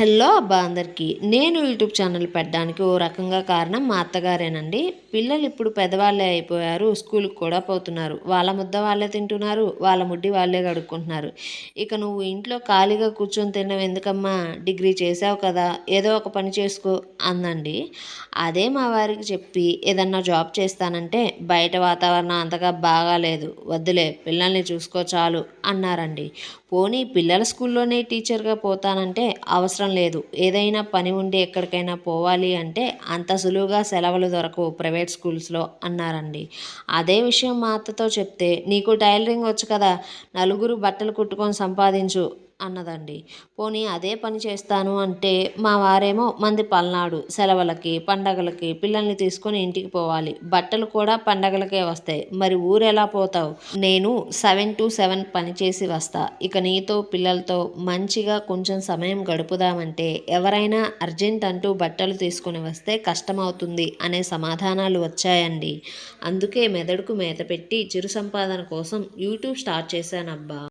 Hello అబ్బా అందరికీ. నేను యూట్యూబ్ ఛానల్ పెట్టడానికి ఓ రకంగా కారణం మా అత్తగారేనండి. పిల్లలు ఇప్పుడు పెద్దవాళ్ళే అయిపోయారు స్కూల్కి కూడా పోతున్నారు. వాళ్ళ ముద్ద వాళ్ళే తింటున్నారు వాళ్ళ ముడ్డి వాళ్ళే కడుక్కుంటున్నారు. ఇక నువ్వు ఇంట్లో ఖాళీగా కూర్చొని తినడం ఎందుకమ్మా? డిగ్రీ చేసావు కదా ఏదో ఒక పని చేసుకో అందండి. అదే మా వారికి చెప్పి ఏదన్నా జాబ్ చేస్తానంటే బయట వాతావరణం అంతగా బాగాలేదు వద్దులే పిల్లల్ని చూసుకో చాలు అన్నారండి. పోనీ పిల్లల స్కూల్లోనే టీచర్గా పోతానంటే అవసరం అవసరం లేదు. ఏదైనా పని ఉండి ఎక్కడికైనా పోవాలి అంటే అంత సులువుగా సెలవులు దొరకవు ప్రైవేట్ స్కూల్స్లో అన్నారండి. అదే విషయం మా అత్తతో చెప్తే నీకు టైలరింగ్ వచ్చు కదా నలుగురు బట్టలు కుట్టుకొని సంపాదించు అన్నదండి. పోనీ అదే పని చేస్తాను అంటే మా వారేమో మంది పల్నాడు సెలవులకి పండగలకి పిల్లల్ని తీసుకొని ఇంటికి పోవాలి. బట్టలు కూడా పండగలకే వస్తాయి. మరి ఊరు ఎలా పోతావు? నేను సెవెన్ టు సెవెన్ పని చేసి వస్తా. ఇక నీతో పిల్లలతో మంచిగా కొంచెం సమయం గడుపుదామంటే ఎవరైనా అర్జెంట్ అంటూ బట్టలు తీసుకొని వస్తే కష్టమవుతుంది అనే సమాధానాలు వచ్చాయండి. అందుకే మెదడుకు మేత పెట్టి చిరు సంపాదన కోసం యూట్యూబ్ స్టార్ట్ చేశానబ్బా.